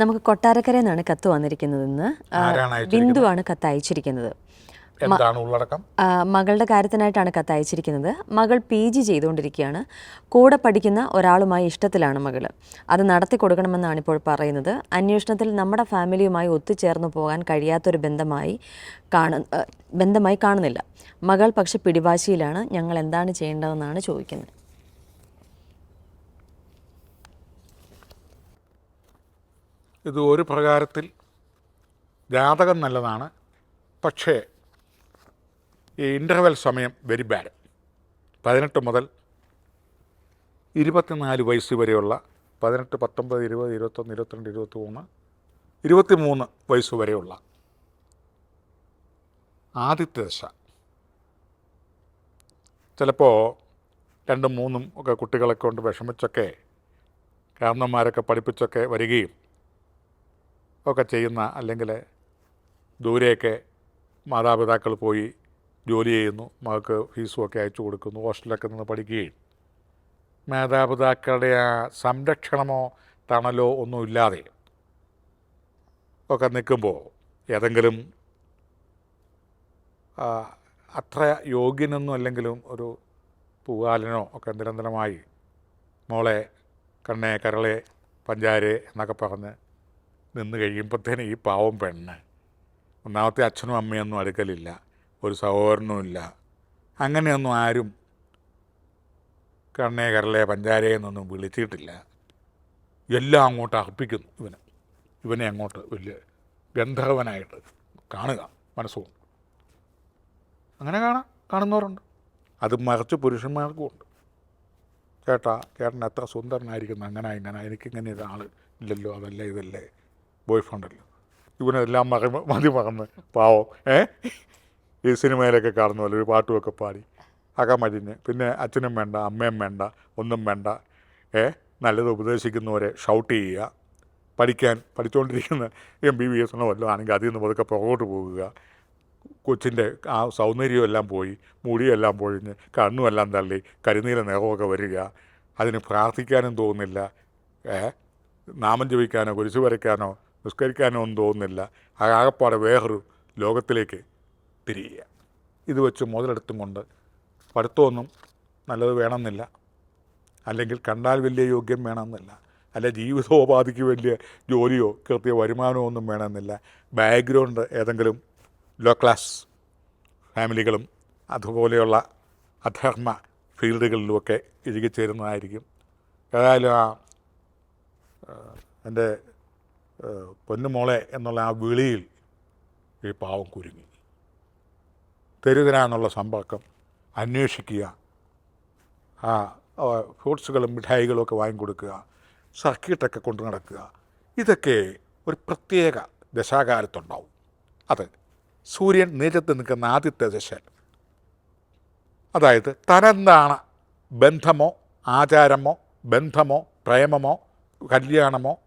നമുക്ക് കൊട്ടാരക്കര എന്നാണ് കത്ത് വന്നിരിക്കുന്നത് ഇന്ന് ബിന്ദുവാണ് കത്ത് അയച്ചിരിക്കുന്നത്. എന്താണ് ഉള്ളടക്കം? മകളുടെ കാര്യത്തിനായിട്ടാണ് കത്ത് അയച്ചിരിക്കുന്നത്. മകൾ പി ജി ചെയ്തുകൊണ്ടിരിക്കുകയാണ്. കൂടെ പഠിക്കുന്ന ഒരാളുമായി ഇഷ്ടത്തിലാണ് മകൾ അത് നടത്തി കൊടുക്കണമെന്നാണ് ഇപ്പോൾ പറയുന്നത്. അന്വേഷണത്തിൽ നമ്മുടെ ഫാമിലിയുമായി ഒത്തുചേർന്ന് പോകാൻ കഴിയാത്തൊരു ബന്ധമായി കാണു ബന്ധമായി കാണുന്നില്ല. മകൾ പക്ഷെ പിടിവാശിയിലാണ്. ഞങ്ങൾ എന്താണ് ചെയ്യേണ്ടതെന്നാണ് ചോദിക്കുന്നത്. ഇത് ഒരു പ്രകാരത്തിൽ ജാതകം നല്ലതാണ്. പക്ഷേ ഈ ഇന്റർവെൽ സമയം വെരി ബാഡ് പതിനെട്ട് മുതൽ ഇരുപത്തിനാല് വയസ്സ് വരെയുള്ള പതിനെട്ട് പത്തൊമ്പത് ഇരുപത് ഇരുപത്തൊന്ന് ഇരുപത്തിരണ്ട് ഇരുപത്തി മൂന്ന് ഇരുപത്തി മൂന്ന് വയസ്സ് വരെയുള്ള ആദ്യത്തെ ദശ. ചിലപ്പോൾ രണ്ടും മൂന്നും ഒക്കെ കുട്ടികളെ കൊണ്ട് വിഷമിച്ചൊക്കെ കാരണന്മാരൊക്കെ പഠിപ്പിച്ചൊക്കെ വരികയും ഒക്കെ ചെയ്യുന്ന അല്ലെങ്കിൽ ദൂരെയൊക്കെ മാതാപിതാക്കൾ പോയി ജോലി ചെയ്യുന്നു മകൾക്ക് ഫീസും ഒക്കെ അയച്ചു കൊടുക്കുന്നു ഹോസ്റ്റലൊക്കെ നിന്ന് പഠിക്കുകയും. മാതാപിതാക്കളുടെ ആ സംരക്ഷണമോ തണലോ ഒന്നുമില്ലാതെ ഒക്കെ നിൽക്കുമ്പോൾ ഏതെങ്കിലും അത്ര യോഗ്യനൊന്നും അല്ലെങ്കിലും ഒരു പൂവാലനോ ഒക്കെ നിരന്തരമായി മോളെ കണ്ണേ കരളെ പഞ്ചാരെ എന്നൊക്കെ പറഞ്ഞ് നിന്ന് കഴിയുമ്പോഴത്തേന് ഈ പാവം പെണ്ണ്. ഒന്നാമത്തെ അച്ഛനും അമ്മയൊന്നും അടുക്കലില്ല. ഒരു സഹോദരനും ഇല്ല. അങ്ങനെയൊന്നും ആരും കണ്ണേ കരളെ പഞ്ചാരയെന്നൊന്നും വിളിച്ചിട്ടില്ല. എല്ലാം അങ്ങോട്ട് അർപ്പിക്കുന്നു ഇവന്. ഇവനെ അങ്ങോട്ട് വലിയ ഗന്ധർവനായിട്ട് കാണുക. മനസ്സുകൊണ്ട്. അങ്ങനെ കാണാം. കാണുന്നവരുണ്ട്. അത് മറിച്ച് പുരുഷന്മാർക്കും ഉണ്ട്. ചേട്ടാ ചേട്ടൻ എത്ര സുന്ദരനായിരിക്കുന്നു. അങ്ങനെ ഇങ്ങനെ. എനിക്കിങ്ങനെ ഒരാൾ ഇല്ലല്ലോ. അതല്ലേ ഇതല്ലേ. ബോയ് ഫ്രണ്ടല്ലോ ഇവനെല്ലാം മറ മതി മറന്ന്. പാവം. ഏ? ഈ സിനിമയിലൊക്കെ കാണുന്ന പോലെ ഒരു പാട്ടുമൊക്കെ പാടി. അകമഴിഞ്ഞ് പിന്നെ അച്ഛനും വേണ്ട അമ്മയും വേണ്ട ഒന്നും വേണ്ട. ഏ? നല്ലത് ഉപദേശിക്കുന്നവരെ ഷൗട്ട് ചെയ്യുക. പഠിക്കാൻ പഠിച്ചുകൊണ്ടിരിക്കുന്ന എം ബി ബി എസ് എന്നോ വല്ലതും ആണെങ്കിൽ അതിൽ നിന്ന് പതുക്കെ പുറകോട്ട് പോകുക. കൊച്ചിന്റെ ആ സൗന്ദര്യമെല്ലാം പോയി. മുടിയെല്ലാം പൊഴിഞ്ഞ് കണ്ണുമെല്ലാം തള്ളി കരിനീല നിറമൊക്കെ വരിക. അതിന് പ്രാർത്ഥിക്കാനും തോന്നുന്നില്ല. നാമം ജപിക്കാനോ കുരിശു വരയ്ക്കാനോ നിസ്കരിക്കാനോ ഒന്നും തോന്നുന്നില്ല. ആകപ്പാടെ വേറൊരു ലോകത്തിലേക്ക് തിരിയുക. ഇത് വെച്ച് മുതലെടുത്തും കൊണ്ട് പഠിത്തമൊന്നും നല്ലത് വേണമെന്നില്ല. അല്ലെങ്കിൽ കണ്ടാൽ വലിയ യോഗ്യം വേണമെന്നില്ല. അല്ല ജീവിതോപാധിക്ക് വലിയ ജോലിയോ കൃത്യ വരുമാനമോ ഒന്നും വേണമെന്നില്ല. ബാക്ക്ഗ്രൗണ്ട് ഏതെങ്കിലും ലോ ക്ലാസ് ഫാമിലികളും അതുപോലെയുള്ള അധർമ്മ ഫീൽഡുകളിലുമൊക്കെ ഇഴുകിച്ചേരുന്നതായിരിക്കും. ഏതായാലും ആ എന്റെ പൊന്നുമോളെ എന്നുള്ള ആ വിളിയിൽ ഈ പാവം കുരുങ്ങി. തെരുതിന എന്നുള്ള സമ്പർക്കം അന്വേഷിക്കുക. ആ, ഫ്രൂട്ട്സുകളും മിഠായികളും ഒക്കെ വാങ്ങിക്കൊടുക്കുക. സർക്കിട്ടൊക്കെ കൊണ്ടു നടക്കുക. ഇതൊക്കെ ഒരു പ്രത്യേക ദശാകാലത്തുണ്ടാവും. അത് സൂര്യൻ നീചത്ത് നിൽക്കുന്ന ആദ്യത്തെ ദശ അതായത് തനെന്താണ് ബന്ധമോ ആചാരമോ ബന്ധമോ പ്രേമമോ കല്യാണമോ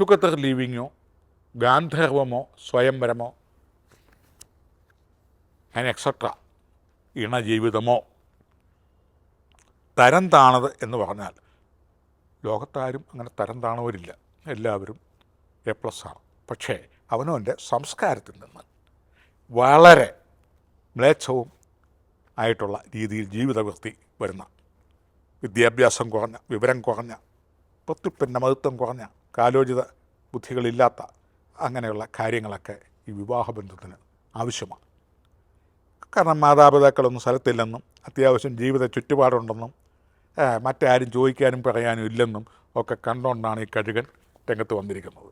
ടുഗദർ ലിവിങ്ങോ ഗാന്ധർവമോ സ്വയംവരമോ ആൻഡ് എക്സെട്ര ഇണജീവിതമോ. തരം താണത് എന്ന് പറഞ്ഞാൽ ലോകത്താരും അങ്ങനെ തരം താണവരില്ല. എല്ലാവരും എ പ്ലസ് ആണ്. പക്ഷേ അവനവന്റെ സംസ്കാരത്തിൽ നിന്ന് വളരെ മ്ലേച്ഛവും ആയിട്ടുള്ള രീതിയിൽ ജീവിതവൃത്തി വരുന്ന വിദ്യാഭ്യാസം കുറഞ്ഞ വിവരം കുറഞ്ഞ പ്രത്യുപ്പന്ന മഹത്വം കുറഞ്ഞ കാലോചിത ബുദ്ധികളില്ലാത്ത അങ്ങനെയുള്ള കാര്യങ്ങളൊക്കെ ഈ വിവാഹബന്ധത്തിന് ആവശ്യമാണ്. കാരണം മാതാപിതാക്കളൊന്നും സ്ഥലത്തില്ലെന്നും അത്യാവശ്യം ജീവിത ചുറ്റുപാടുണ്ടെന്നും മറ്റാരും ചോദിക്കാനും പറയാനും ഇല്ലെന്നും ഒക്കെ കണ്ടുകൊണ്ടാണ് ഈ കഴുകൻ രംഗത്ത് വന്നിരിക്കുന്നത്.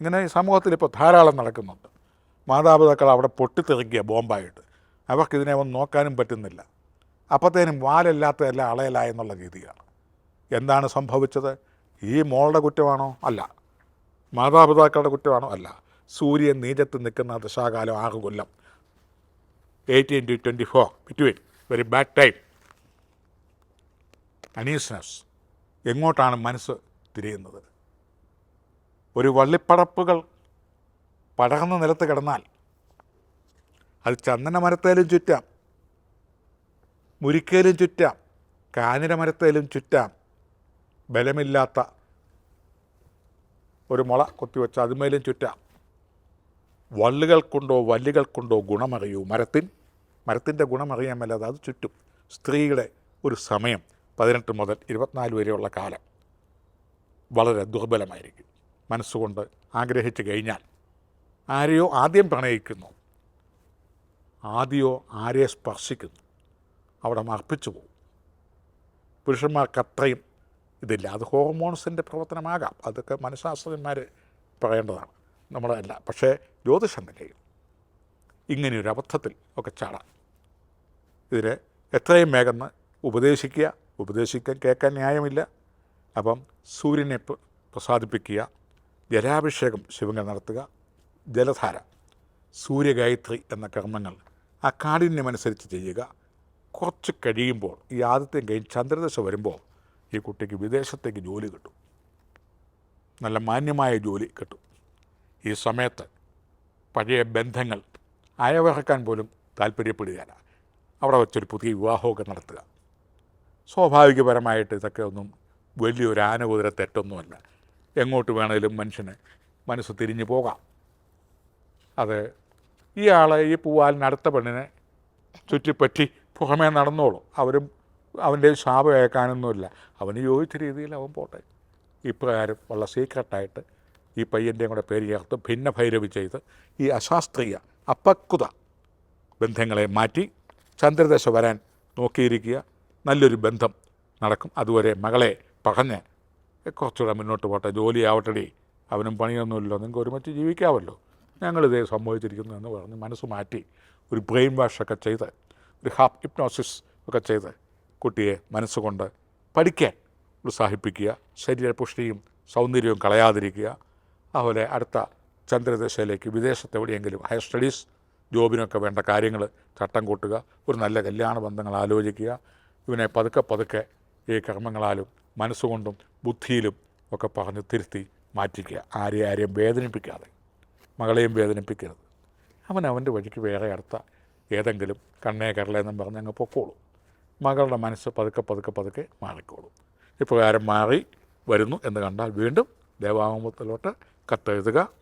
ഇങ്ങനെ ഈ സമൂഹത്തിൽ ഇപ്പോൾ ധാരാളം നടക്കുന്നുണ്ട്. മാതാപിതാക്കൾ അവിടെ പൊട്ടിത്തെറിക്കുക ബോംബായിട്ട്. അവർക്കിതിനെ ഒന്നും നോക്കാനും പറ്റുന്നില്ല. അപ്പോഴത്തേനും വാലല്ലാത്തതല്ല അളയല എന്നുള്ള രീതിയാണ്. എന്താണ് സംഭവിച്ചത്? ഈ മോളുടെ കുറ്റമാണോ? അല്ല. മാതാപിതാക്കളുടെ കുറ്റമാണോ? അല്ല. സൂര്യൻ നീചത്ത് നിൽക്കുന്ന ദശാകാലം ആറ് കൊല്ലം. Eighteen to twenty four between very bad time uneasiness എങ്ങോട്ടാണ് മനസ്സ് തിരിയുന്നത്? ഒരു വള്ളിപ്പടപ്പുകൾ പടർന്ന നിലത്ത് കിടന്നാൽ അത് ചന്ദന മരത്തേലും ചുറ്റാം. മുരിക്കേലും ചുറ്റാം. കാനിര മരത്തേലും ചുറ്റാം. ബലമില്ലാത്ത ഒരു മുള കൊത്തിവെച്ച് അതുമേലും ചുറ്റാം. വള്ളുകൾ കൊണ്ടോ വല്ലുകൾ കൊണ്ടോ ഗുണമറിയൂ. മരത്തിൻ മരത്തിന്റെ ഗുണമറിയാൻ മേലാതെ അത് ചുറ്റും സ്ത്രീയുടെ ഒരു സമയം പതിനെട്ട് മുതൽ ഇരുപത്തിനാല് വരെയുള്ള കാലം വളരെ ദുർബലമായിരിക്കും. മനസ്സുകൊണ്ട് ആഗ്രഹിച്ചു കഴിഞ്ഞാൽ ആരെയോ ആദ്യം പ്രണയിക്കുന്നു. ആദ്യമോ ആരെയോ സ്പർശിക്കുന്നു. അവിടെ അർപ്പിച്ചു പോകും. പുരുഷന്മാർക്ക് അത്രയും ഇതില്ല അത് ഹോർമോൺസിന്റെ പ്രവർത്തനമാകാം. അതൊക്കെ മനഃശാസ്ത്രജ്ഞന്മാർ പറയേണ്ടതാണ്. നമ്മളല്ല പക്ഷേ ജ്യോതിഷം നിലയിൽ ഇങ്ങനെയൊരു അബദ്ധത്തിൽ ഒക്കെ ചാടാം. ഇതിനെ എത്രയും വേഗം ഉപദേശിക്കുക ഉപദേശിക്കാൻ കേൾക്കാൻ ന്യായമില്ല. അപ്പം സൂര്യനെ പ്ര- പ്രസാദിപ്പിക്കുക ജലാഭിഷേകം ശിവങ്ങൾ നടത്തുക ജലധാര സൂര്യഗായത്രി എന്ന കർമ്മങ്ങൾ ആ കാഠിന്യമനുസരിച്ച് ചെയ്യുക. കുറച്ച് കഴിയുമ്പോൾ ഈ ആദ്യത്തെ കഴിഞ്ഞ് ചന്ദ്രദശ വരുമ്പോൾ ഈ കുട്ടിക്ക് വിദേശത്തേക്ക് ജോലി കിട്ടും. നല്ല മാന്യമായ ജോലി കിട്ടും. ഈ സമയത്ത് പഴയ ബന്ധങ്ങൾ അയവിറക്കാൻ പോലും താല്പര്യപ്പെടുകയില്ല അവിടെ വെച്ചൊരു പുതിയ വിവാഹമൊക്കെ നടത്തുക. സ്വാഭാവികപരമായിട്ട് ഇതൊക്കെ ഒന്നും വലിയൊരു ആനകുതിര തെറ്റൊന്നുമല്ല. എങ്ങോട്ട് വേണേലും മനുഷ്യന് മനസ്സ് തിരിഞ്ഞു പോകാം. അത് ആളെ ഈ പൂവാലിന് അടുത്ത പെണ്ണിനെ ചുറ്റിപ്പറ്റി പുറമേ നടന്നോളും. അവരും അവന്റെ ശാപം ഏക്കാനൊന്നുമില്ല അവന് യോജിച്ച രീതിയിൽ അവൻ പോട്ടെ. ഇപ്രകാരം ഉള്ള സീക്രട്ടായിട്ട് ഈ പയ്യന്റെയും കൂടെ പേര് ചേർത്ത് ഭിന്ന ഭൈരവി ചെയ്ത് ഈ അശാസ്ത്രീയ അപക്വത ബന്ധങ്ങളെ മാറ്റി ചന്ദ്രദശ വരാൻ നോക്കിയിരിക്കുക. നല്ലൊരു ബന്ധം നടക്കും. അതുവരെ മകളെ പറഞ്ഞ് കുറച്ചുകൂടെ മുന്നോട്ട് പോട്ടെ. ജോലി ആവട്ടടി അവനും പണിയൊന്നുമില്ലല്ലോ. നിങ്ങൾക്ക് ഒരുമിച്ച് ജീവിക്കാമല്ലോ. ഞങ്ങളിതേ സംഭവിച്ചിരിക്കുന്നു എന്ന് പറഞ്ഞ് മനസ്സ് മാറ്റി ഒരു ബ്രെയിൻ വാഷൊക്കെ ചെയ്ത് ഒരു ഹാപ്പ് ഹിപ്നോസിസ് ഒക്കെ ചെയ്ത് കുട്ടിയെ മനസ്സുകൊണ്ട് പഠിക്കാൻ ഉത്സാഹിപ്പിക്കുക. ശരീരപുഷ്ടിയും സൗന്ദര്യവും കളയാതിരിക്കുക. അതുപോലെ അടുത്ത ചന്ദ്രദശയിലേക്ക് വിദേശത്ത് എവിടെയെങ്കിലും ഹയർ സ്റ്റഡീസ് ജോബിനൊക്കെ വേണ്ട കാര്യങ്ങൾ ചട്ടം കൂട്ടുക. ഒരു നല്ല കല്യാണ ബന്ധങ്ങൾ ആലോചിക്കുക. ഇവനെ പതുക്കെ പതുക്കെ ഈ കർമ്മങ്ങളാലും മനസ്സുകൊണ്ടും ബുദ്ധിയിലും ഒക്കെ പറഞ്ഞ് തിരുത്തി മാറ്റിക്കുക. ആരെയും ആരെയും വേദനിപ്പിക്കാതെ. മകളെയും വേദനിപ്പിക്കരുത്. അവൻ അവന്റെ വഴിക്ക് വേറെ അടുത്ത ഏതെങ്കിലും കണ്ണേ കരളെന്നും പറഞ്ഞ് അങ്ങ് പൊക്കോളും. മകളുടെ മനസ്സ് പതുക്കെ പതുക്കെ പതുക്കെ മാറിക്കോളും. ഇപ്രകാരം മാറി വരുന്നു എന്ന് കണ്ടാൽ വീണ്ടും ദേവാമത്തിലോട്ട് കത്തെഴുതുക.